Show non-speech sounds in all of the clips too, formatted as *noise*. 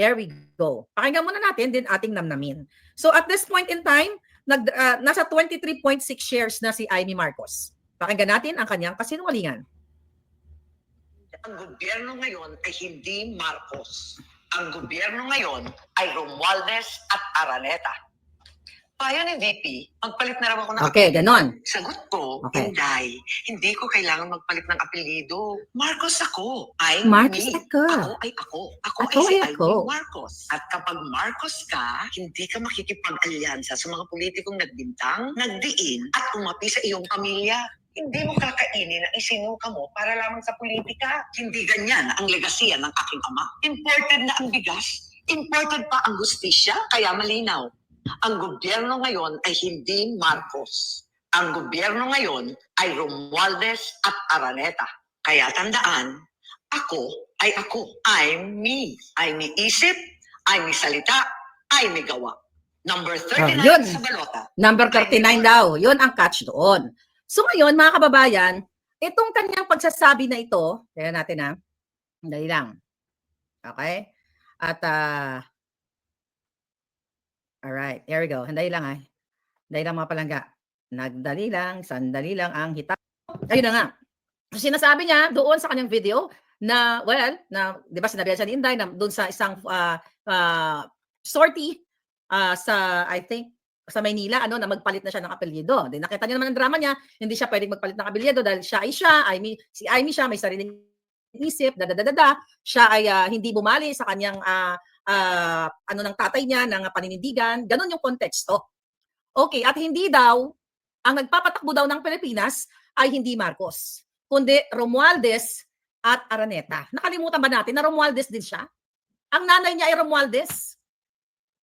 Here we go. Pakinggan muna natin din ating namnamin. So at this point in time, nag, ah, nasa 23.6 shares na si Amy Marcos. Pakinggan natin ang kanyang kasinungalingan. ang gobyerno ngayon ay hindi Marcos. Ang gobyerno ngayon ay Romualdez at Araneta. Payo ni VP, magpalit na raw ako ng Okay, ganon. Sagot ko, Okay. Inday, hindi ko kailangan magpalit ng apelido. Marcos ako. I'm Marcos me. ako. Ako ay ako. Ako, Ako ay si ay Ivy ako. Marcos. At kapag Marcos ka, hindi ka makikipag-alyansa sa mga politikong nagbintang, nagdiin, at umapi sa iyong pamilya. Hindi mo kakainin ang isinuka mo para lamang sa politika. Hindi ganyan ang legasiya ng aking ama. Imported na ang bigas, imported pa ang gustisya, kaya malinaw. Ang gobyerno ngayon ay hindi Marcos. Ang gobyerno ngayon ay Romualdez at Araneta. Kaya tandaan, ako ay ako. I'm me. I'm may isip, I'm may salita, I'm may gawa. Number 39 yun. sa balota. Number 39 daw. Yun ang catch doon. So ngayon, mga kababayan, itong kanyang pagsasabi na ito, tingnan natin ha. Dali lang. Okay? At, ah, alright, here we go. Handali lang ha. Handali lang mga palangga. Nagdali lang, sandali lang ang hita. Ayun na nga. Sinasabi niya doon sa kanyang video na, well, na, di ba sinabi siya ni Inday na doon sa isang ah, ah, sortie ah, sa, I think, sa Maynila, ano, na magpalit na siya ng apelyido. Then nakita niyo naman ang drama niya, hindi siya pwedeng magpalit ng apelyido dahil siya ay siya, Amy, si Amy siya, may sariling isip, da da da da, da. Siya ay ah, hindi bumali sa kanyang ah, ah, ano ng tatay niya ng paninindigan. Ganon yung konteksto. Okay, at hindi daw ang nagpapatakbo daw ng Pilipinas ay hindi Marcos, kundi Romualdez at Araneta. Nakalimutan ba natin na Romualdez din siya? Ang nanay niya ay Romualdez.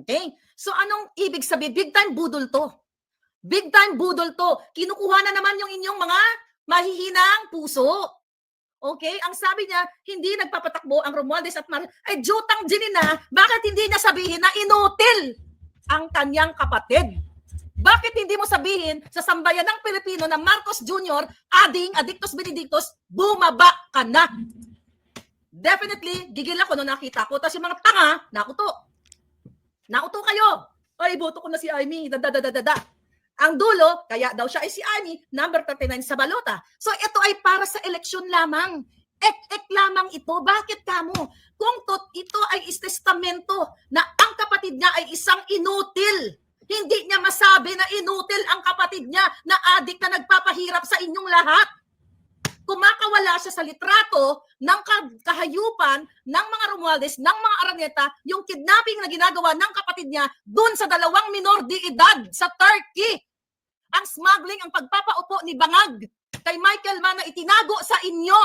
Okay? So anong ibig sabihin? Big time budol to. Big time budol to. Kinukuha na naman yung inyong mga mahihinang puso. Okay? Ang sabi niya, hindi nagpapatakbo ang Romualdez at Mar... Ay, jutang dinin na, bakit hindi niya sabihin na inutil ang kanyang kapatid? Bakit hindi mo sabihin sa sambayan ng Pilipino na Marcos Jr., ading, adictus benedictus, bumaba ka na? Definitely, gigil ako nung nakita ko. Tapos yung mga tanga, nakuto. Nakuto kayo. Ay, boto ko na si Amy. Da, Ang dulo, kaya daw siya ay si Amy, number 39 sa balota. So ito ay para sa eleksyon lamang. Ek-ek lamang ito. Bakit kamo? Kung tot ito ay istestamento na ang kapatid niya ay isang inutil. Hindi niya masabi na inutil ang kapatid niya na adik na nagpapahirap sa inyong lahat kumakawala siya sa litrato ng ka- kahayupan ng mga Romualdez, ng mga Araneta, yung kidnapping na ginagawa ng kapatid niya dun sa dalawang minor de edad sa Turkey. Ang smuggling, ang pagpapaupo ni Bangag kay Michael Mann na itinago sa inyo.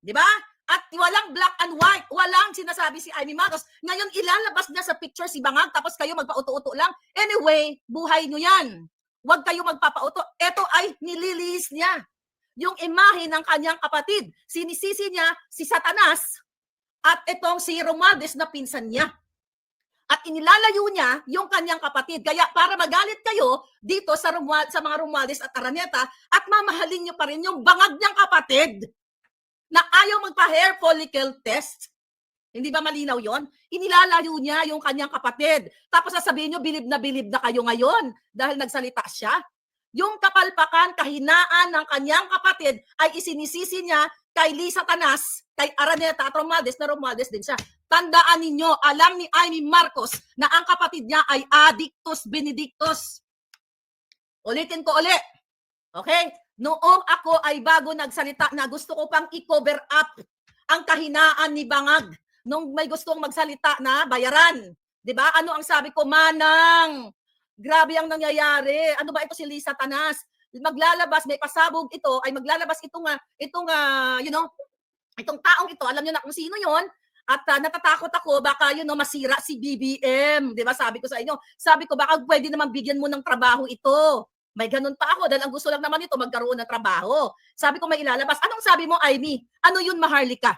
Di ba? At walang black and white, walang sinasabi si Amy Marcos. Ngayon, ilalabas niya sa picture si Bangag, tapos kayo magpauto-uto lang. Anyway, buhay nyo yan. Huwag kayo magpapauto. Ito ay nililihis niya yung imahe ng kanyang kapatid. Sinisisi niya si Satanas at itong si Romualdez na pinsan niya. At inilalayo niya yung kanyang kapatid. Kaya para magalit kayo dito sa, Romual, sa mga Romualdez at Araneta at mamahalin niyo pa rin yung bangag niyang kapatid na ayaw magpa-hair follicle test. Hindi ba malinaw yon? Inilalayo niya yung kanyang kapatid. Tapos sasabihin niyo, bilib na bilib na kayo ngayon dahil nagsalita siya yung kapalpakan, kahinaan ng kanyang kapatid ay isinisisi niya kay Lisa Tanas, kay Araneta at Romualdez na Romualdez din siya. Tandaan ninyo, alam ni Amy Marcos na ang kapatid niya ay Addictus Benedictus. Ulitin ko uli. Okay? Noong ako ay bago nagsalita na gusto ko pang i-cover up ang kahinaan ni Bangag nung may gustong magsalita na bayaran. 'Di ba? Ano ang sabi ko? Manang, Grabe ang nangyayari. Ano ba ito si Lisa Tanas? Maglalabas, may pasabog ito, ay maglalabas itong, uh, itong uh, you know, itong taong ito, alam niyo na kung sino yon at uh, natatakot ako, baka yun know, masira si BBM. Di ba sabi ko sa inyo? Sabi ko, baka pwede naman bigyan mo ng trabaho ito. May ganun pa ako dahil ang gusto lang naman ito magkaroon ng trabaho. Sabi ko may ilalabas. Anong sabi mo, Amy? Ano yun, Maharlika?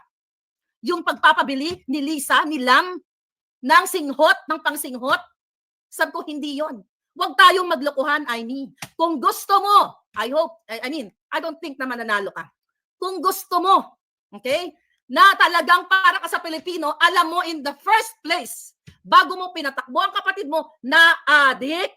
Yung pagpapabili ni Lisa, ni Lam, ng singhot, ng pangsinghot? Sabi ko, hindi yon. Huwag tayong maglokohan, I mean. Kung gusto mo, I hope, I, mean, I don't think na mananalo ka. Kung gusto mo, okay, na talagang para ka sa Pilipino, alam mo in the first place, bago mo pinatakbo ang kapatid mo na adik,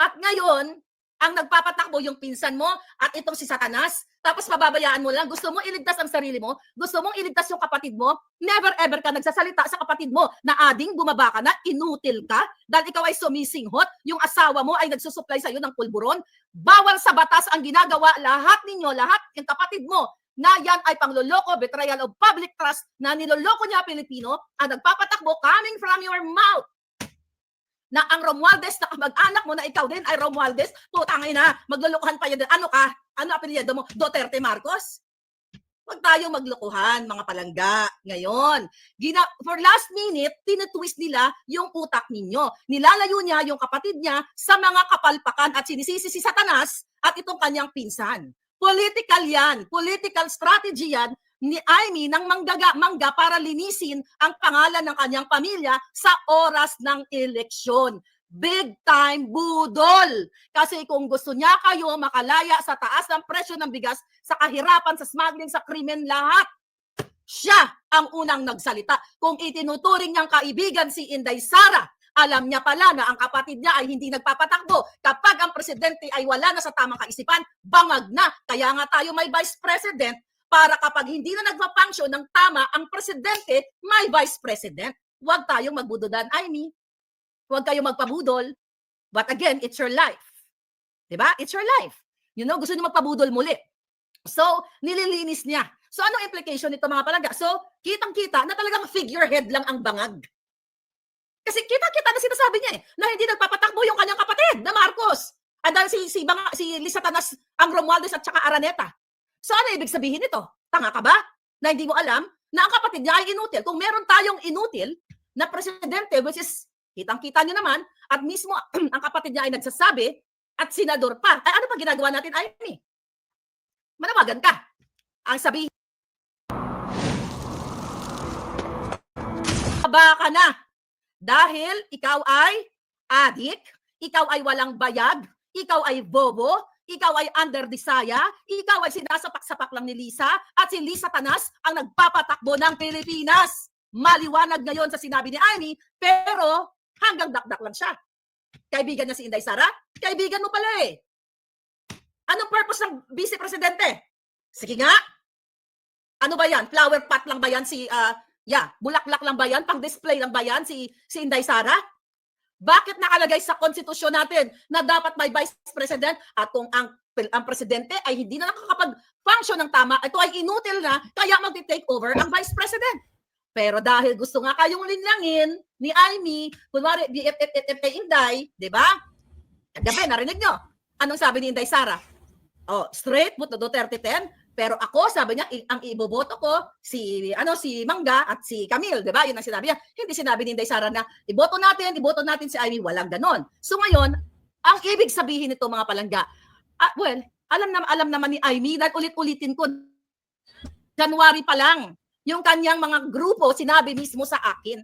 at ngayon, ang nagpapatakbo yung pinsan mo at itong si Satanas, tapos pababayaan mo lang, gusto mo iligtas ang sarili mo, gusto mong iligtas yung kapatid mo, never ever ka nagsasalita sa kapatid mo na ading bumaba ka na, inutil ka, dahil ikaw ay sumisinghot, yung asawa mo ay nagsusupply sa'yo ng pulburon, bawal sa batas ang ginagawa, lahat ninyo, lahat yung kapatid mo, na yan ay pangloloko, betrayal of public trust, na niloloko niya Pilipino, ang nagpapatakbo coming from your mouth na ang Romualdez na kamag-anak mo na ikaw din ay Romualdez, putang ina, maglulukuhan pa yan. Ano ka? Ano apelyido mo? Duterte Marcos? Huwag tayo maglukuhan, mga palangga. Ngayon, gina, for last minute, tinitwist nila yung utak ninyo. Nilalayo niya yung kapatid niya sa mga kapalpakan at sinisisi si Satanas at itong kanyang pinsan. Political yan. Political strategy yan ni Amy ng manggaga, mangga para linisin ang pangalan ng kanyang pamilya sa oras ng eleksyon. Big time budol. Kasi kung gusto niya kayo makalaya sa taas ng presyo ng bigas, sa kahirapan, sa smuggling, sa krimen, lahat, siya ang unang nagsalita. Kung itinuturing niyang kaibigan si Inday Sara, alam niya pala na ang kapatid niya ay hindi nagpapatakbo. Kapag ang presidente ay wala na sa tamang kaisipan, bangag na. Kaya nga tayo may vice president para kapag hindi na nagpa-function ng tama ang presidente, may vice president. Huwag tayong magbudodan, Amy. Huwag kayong magpabudol. But again, it's your life. 'Di ba? It's your life. You know, gusto niyo magpabudol muli. So, nililinis niya. So, ano implication nito mga palangga? So, kitang-kita na talagang figurehead lang ang bangag. Kasi kita-kita na sinasabi niya eh, na hindi nagpapatakbo yung kanyang kapatid na Marcos. At dahil si, si, banga, si Lisa Tanas, ang Romualdez at saka Araneta. So ano ibig sabihin nito? Tanga ka ba? Na hindi mo alam na ang kapatid niya ay inutil. Kung meron tayong inutil na presidente, which is kitang-kita niyo naman, at mismo *clears throat* ang kapatid niya ay nagsasabi, at senador pa, ay ano pa ginagawa natin, Amy? Manawagan ka. Ang sabi, Aba ka na. Dahil ikaw ay adik, ikaw ay walang bayag, ikaw ay bobo, ikaw ay under desaya, ikaw ay sinasapak-sapak lang ni Lisa, at si Lisa Tanas ang nagpapatakbo ng Pilipinas. Maliwanag ngayon sa sinabi ni Amy, pero hanggang dakdak lang siya. Kaibigan niya si Inday Sara? Kaibigan mo pala eh. Anong purpose ng vice presidente? Sige nga. Ano ba yan? Flower pot lang ba yan si, ah, yeah, bulaklak lang ba yan? Pang-display lang ba yan si, si Inday Sara? Bakit nakalagay sa konstitusyon natin na dapat may vice president at kung ang ang presidente ay hindi na nakakapag-function ng tama, ito ay inutil na, kaya magti-take over ang vice president. Pero dahil gusto nga kayong linlangin ni Amy, kunwari, BFF kay Inday, di ba? Gabi, narinig nyo. Anong sabi ni Inday Sara? Oh, straight, buto Duterte 10. Pero ako, sabi niya, ang iboboto ko, si, ano, si Mangga at si Camille, di ba? Yun ang sinabi niya. Hindi sinabi ni Inday Sara na, iboto natin, iboto natin si Amy. Walang ganon. So ngayon, ang ibig sabihin nito mga palangga, ah, well, alam na alam naman ni Amy dahil ulit-ulitin ko January pa lang yung kanyang mga grupo sinabi mismo sa akin.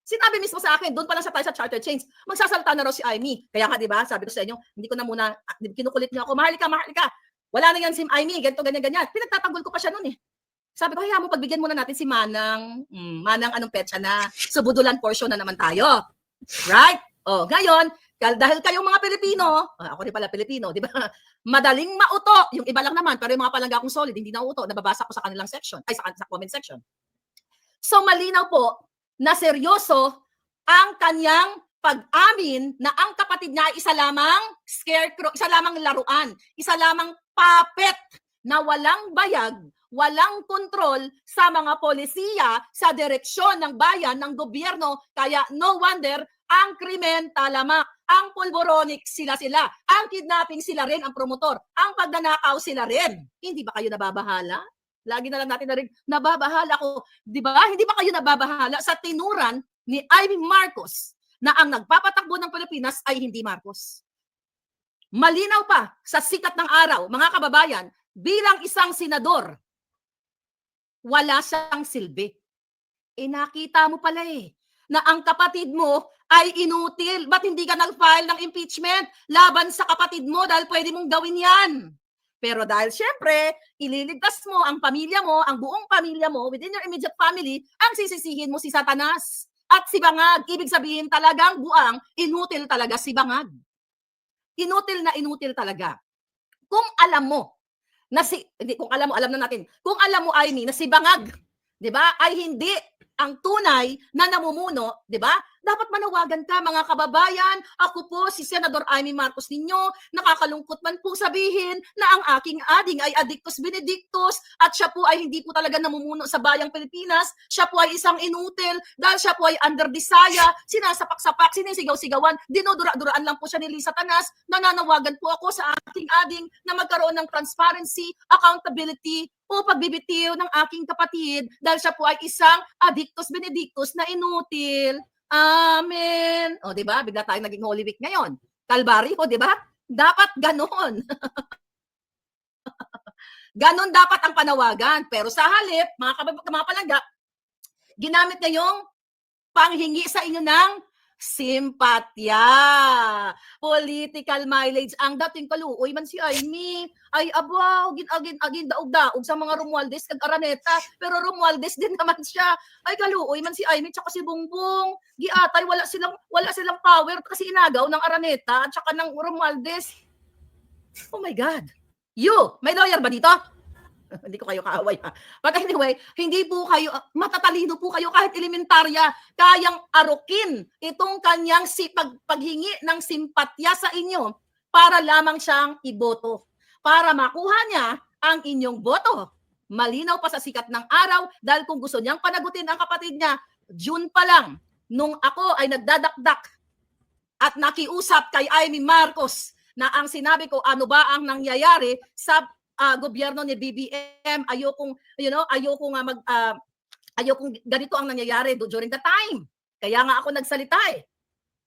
Sinabi mismo sa akin, doon pa lang sa tayo sa charter change, magsasalta na raw si Amy. Kaya nga, di ba, sabi ko sa inyo, hindi ko na muna, ah, kinukulit niyo ako, mahal ka, mahal ka. Wala na yan si Amy, ganito, ganyan, ganyan. Pinagtatanggol ko pa siya noon eh. Sabi ko, hayaan mo, pagbigyan muna natin si Manang, hmm, Manang anong petsa na, subudulan portion na naman tayo. Right? Oh, ngayon, dahil kayong mga Pilipino, ah, ako rin pala Pilipino, di ba? *laughs* Madaling mauto. Yung iba lang naman, pero yung mga palangga kong solid, hindi na uto. Nababasa ko sa kanilang section, ay sa, sa comment section. So malinaw po na seryoso ang kanyang pag-amin na ang kapatid niya ay isa lamang scarecrow, isa lamang laruan, isa lamang puppet na walang bayag, walang kontrol sa mga polisiya sa direksyon ng bayan, ng gobyerno. Kaya no wonder ang krimen talamak, ang pulboronic sila sila, ang kidnapping sila rin ang promotor, ang pagnanakaw sila rin. Hindi ba kayo nababahala? Lagi na lang natin narinig, nababahala ko. Di ba? Hindi ba kayo nababahala sa tinuran ni Ivy Marcos na ang nagpapatakbo ng Pilipinas ay hindi Marcos? Malinaw pa sa sikat ng araw, mga kababayan, bilang isang senador, wala siyang silbi. Eh nakita mo pala eh, na ang kapatid mo ay inutil. Ba't hindi ka nag-file ng impeachment laban sa kapatid mo dahil pwede mong gawin yan? Pero dahil syempre, ililigtas mo ang pamilya mo, ang buong pamilya mo, within your immediate family, ang sisisihin mo si Satanas at si Bangag. Ibig sabihin talagang buang, inutil talaga si Bangag. Inutil na inutil talaga. Kung alam mo na si, hindi, kung alam mo, alam na natin, kung alam mo, Aimee, na si Bangag, di ba, ay hindi ang tunay na namumuno, di ba? Dapat manawagan ka, mga kababayan. Ako po, si Senador Amy Marcos ninyo. Nakakalungkot man po sabihin na ang aking ading ay Addictus Benedictus at siya po ay hindi po talaga namumuno sa bayang Pilipinas. Siya po ay isang inutil dahil siya po ay under disaya, sinasapak-sapak, sinisigaw-sigawan, dinudura-duraan lang po siya ni Lisa Tanas. Nananawagan po ako sa aking ading na magkaroon ng transparency, accountability, o pagbibitiw ng aking kapatid dahil siya po ay isang Addictus Benedictus na inutil. Amen. O, di ba? Bigla tayong naging Holy Week ngayon. Kalbaryo, di ba? Dapat ganon. *laughs* ganon dapat ang panawagan. Pero sa halip, mga kabab- mga palangga, ginamit niya yung panghingi sa inyo ng simpatya. Political mileage. Ang dating kaluoy man si Amy. Ay, abaw, gin agin agin daog daog sa mga Romualdez kag Araneta. Pero Romualdez din *laughs* naman siya. Ay, kaluoy man si Amy tsaka si Bongbong. Giatay wala silang wala silang power kasi inagaw ng Araneta at saka ng Romualdez. Oh my God. You, may lawyer ba dito? *laughs* hindi ko kayo kaaway ha. But anyway, hindi po kayo, matatalino po kayo kahit elementarya, kayang arukin itong kanyang si, pag, paghingi ng simpatya sa inyo para lamang siyang iboto. Para makuha niya ang inyong boto. Malinaw pa sa sikat ng araw dahil kung gusto niyang panagutin ang kapatid niya, June pa lang, nung ako ay nagdadakdak at nakiusap kay Amy Marcos na ang sinabi ko ano ba ang nangyayari sa ah, gobyerno ni BBM ayokong you know ayoko nga mag ah, ayokong ganito ang nangyayari do- during the time. Kaya nga ako nagsalita eh.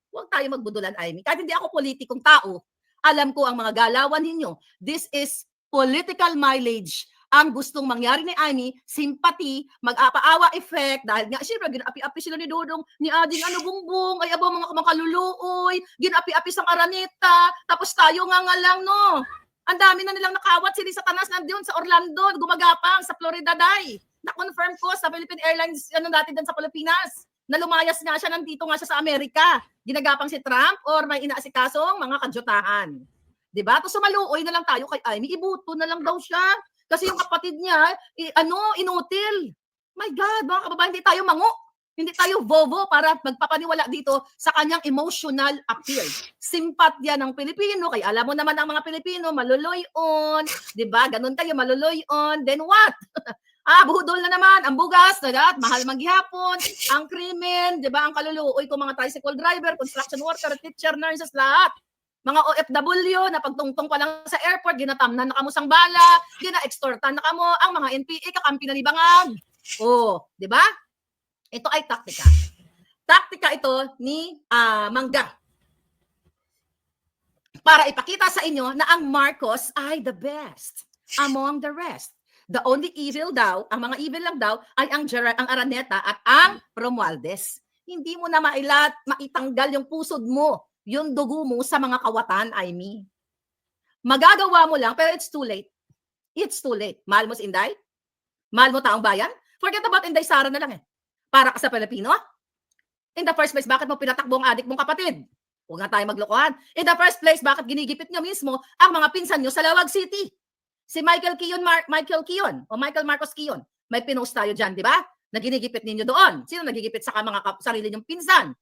Huwag tayo magbudulan Amy. Kahit hindi ako politikong tao alam ko ang mga galawan ninyo. This is political mileage ang gustong mangyari ni Amy, sympathy, mag-apaawa effect, dahil nga, syempre, ginapi-api sila ni Dodong, ni Ading ano, bungbong, ay abo mga makaluluoy, ginapi-api sang araneta, tapos tayo nga nga lang, no? Ang dami na nilang nakawat sila sa Tanas nandiyon sa Orlando, gumagapang sa Florida Day. Na-confirm ko sa Philippine Airlines, ano dati din sa Pilipinas, na lumayas nga siya, nandito nga siya sa Amerika. Ginagapang si Trump or may inaasikasong mga kadyutahan. ba? Tapos sumaluoy na lang tayo kay Amy, ibuto na lang daw siya. Kasi yung kapatid niya, i- ano, inutil. My God, mga kababayan, hindi tayo mango. Hindi tayo bobo para magpapaniwala dito sa kanyang emotional appeal. Simpatya ng Pilipino, kaya alam mo naman ang mga Pilipino, maluloy-on, di ba? Ganun tayo, maluloy-on, then what? *laughs* ah, budol na naman, ang bugas, lahat, mahal maghihapon, ang krimen, di ba? Ang kaluluoy ko mga tricycle driver, construction worker, teacher, nurses, lahat mga OFW na pagtungtong pa lang sa airport, ginatamnan na kamo sang bala, gina-extortan na kamo ang mga NPA kakampi na ni Bangag. Oh, di ba? Ito ay taktika. Taktika ito ni ah, Mangga. Para ipakita sa inyo na ang Marcos ay the best among the rest. The only evil daw, ang mga evil lang daw ay ang Gerard, ang Araneta at ang Romualdez. Hindi mo na mailat, maitanggal yung pusod mo yung dugo mo sa mga kawatan, I mean. Magagawa mo lang, pero it's too late. It's too late. Mahal mo si Inday? Mahal mo taong bayan? Forget about Inday Sara na lang eh. Para ka sa Pilipino? In the first place, bakit mo pinatakbo ang adik mong kapatid? Huwag nga tayo maglokohan. In the first place, bakit ginigipit nyo mismo ang mga pinsan nyo sa Lawag City? Si Michael Kiyon, Mar- Michael Kiyon, o Michael Marcos Kiyon. May pinost tayo dyan, di ba? Na ginigipit ninyo doon. Sino nagigipit sa mga sarili nyong pinsan?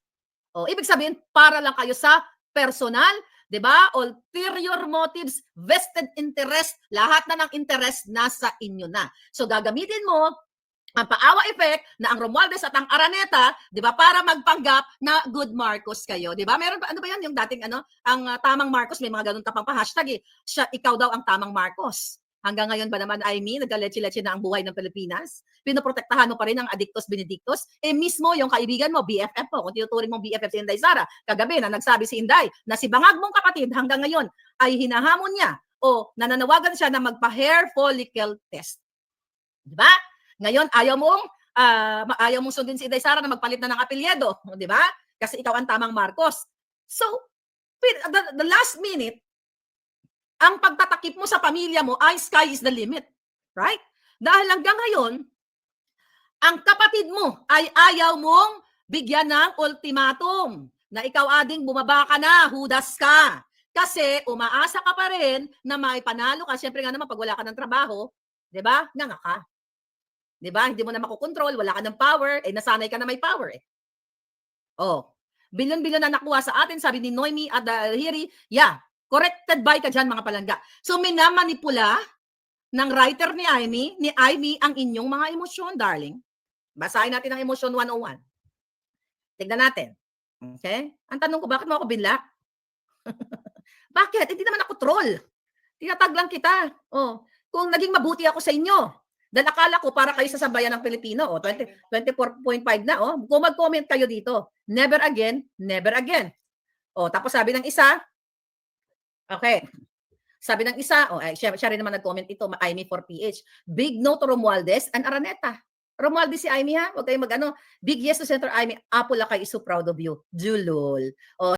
O, ibig sabihin, para lang kayo sa personal, di ba? Ulterior motives, vested interest, lahat na ng interest nasa inyo na. So, gagamitin mo ang paawa effect na ang Romualdez at ang Araneta, 'di ba, para magpanggap na good Marcos kayo, 'di ba? Meron ba ano ba 'yan yung dating ano, ang ah, tamang Marcos, may mga ganun tapang pa hashtag eh. Siya ikaw daw ang tamang Marcos. Hanggang ngayon ba naman, I mean, nagkaletse-letse na ang buhay ng Pilipinas? Pinoprotektahan mo pa rin ang Addictus Benedictus? Eh mismo yung kaibigan mo, BFF mo, kung tinuturing mong BFF si Inday Sara, kagabi na nagsabi si Inday na si bangag mong kapatid hanggang ngayon ay hinahamon niya o nananawagan siya na magpa-hair follicle test. Di ba? Ngayon, ayaw mong, ma- ayaw mong sundin si Inday Sara na magpalit na ng apelyedo. Di ba? Kasi ikaw ang tamang Marcos. So, the, the last minute, ang pagtatakip mo sa pamilya mo ay sky is the limit. Right? Dahil hanggang ngayon, ang kapatid mo ay ayaw mong bigyan ng ultimatum na ikaw ading bumaba ka na, hudas ka. Kasi umaasa ka pa rin na may panalo ka. Siyempre nga naman, pag wala ka ng trabaho, di ba? Nga ka. Di ba? Hindi mo na makokontrol, wala ka ng power, eh nasanay ka na may power eh. Oh, bilyon-bilyon na nakuha sa atin, sabi ni Noemi at Hiri, yeah, corrected by ka dyan mga palangga. So minamanipula ng writer ni Amy, ni Amy ang inyong mga emosyon, darling. Basahin natin ang emosyon 101. Tignan natin. Okay? Ang tanong ko, bakit mo ako binlock? *laughs* bakit? Hindi naman ako troll. Tinatag lang kita. Oh, kung naging mabuti ako sa inyo, dahil akala ko para kayo sa sambayan ng Pilipino, oh, 20, 24.5 na, oh. Kung mag-comment kayo dito, never again, never again. Oh, tapos sabi ng isa, okay, sabi ng isa, oh, ay, siya, siya rin naman nag-comment ito, Amy for PH. Big no to Romualdez and Araneta. Romualdez si Amy ha, huwag kayong mag-ano. Big yes to Senator Amy. Apula kay is so proud of you. Julol. Oh,